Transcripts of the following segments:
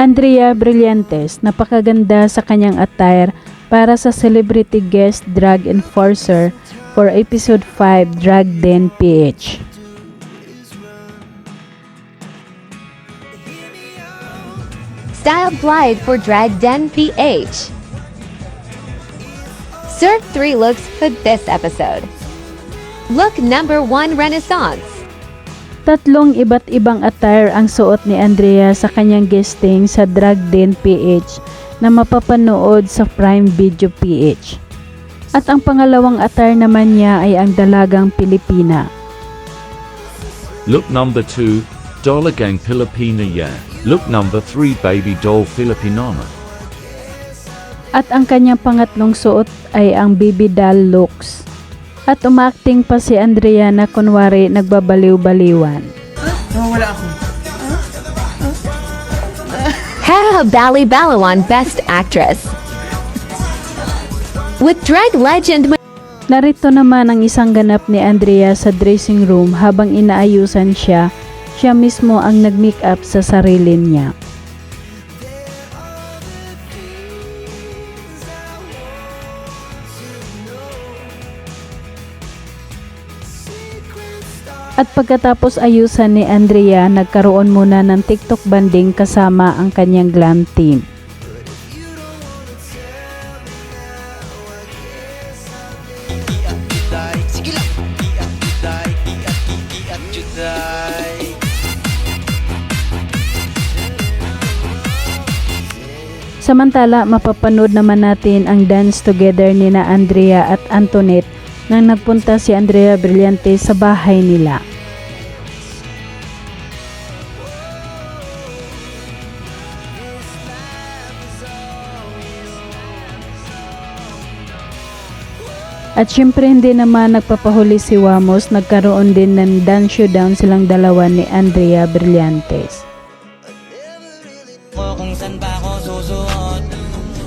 Andrea Brillantes, napakaganda sa kanyang attire para sa celebrity guest drag enforcer for episode 5 Drag Den PH. Style Glide for Drag Den PH. Serve three looks for this episode. Look number one Renaissance. Tatlong iba't ibang attire ang suot ni Andrea sa kanyang guesting sa Drag Den PH na mapapanood sa Prime Video PH. At ang pangalawang attire naman niya ay ang dalagang Pilipina. Look number 2, Dollar Gang Filipina Ya. Look number 3, Baby Doll Filipinana. At ang kanyang pangatlong suot ay ang baby doll looks. At umakting pa si Andrea na kunwari nagbabaliw-baliwan. Nawawala ako. Hera Bali Balawan Best Actress. With drag legend Narito naman ang isang ganap ni Andrea sa dressing room habang inaayusan siya, siya mismo ang nag-make up sa sarili niya. At pagkatapos ayusan ni Andrea, nagkaroon muna ng TikTok banding kasama ang kanyang glam team. Samantala, mapapanood naman natin ang dance together ni na Andrea at Antoinette nang nagpunta si Andrea Brillante sa bahay nila. At syempre hindi naman nagpapahuli si Wamos, nagkaroon din ng dance showdown silang dalawa ni Andrea Brillantes. ko kung saan ba ako susuot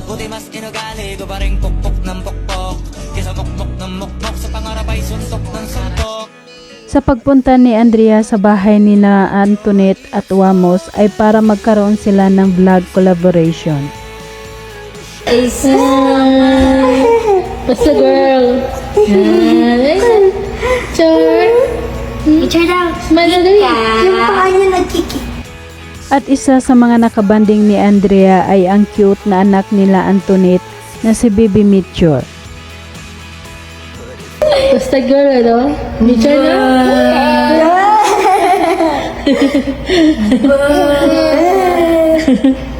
Buti mas inugali ko pa rin pukpok ng pukpok Kesa mukmok ng mukmok sa pangarap ay suntok ng suntok Sa pagpunta ni Andrea sa bahay ni na Antoinette at Wamos ay para magkaroon sila ng vlog collaboration. Basta girl. Ay, Char. Picture daw. Madali. Yung paa niya nagkikik. At isa sa mga nakabanding ni Andrea ay ang cute na anak nila Antoinette na si Bibi Mitchell. Basta girl, ano? Picture na.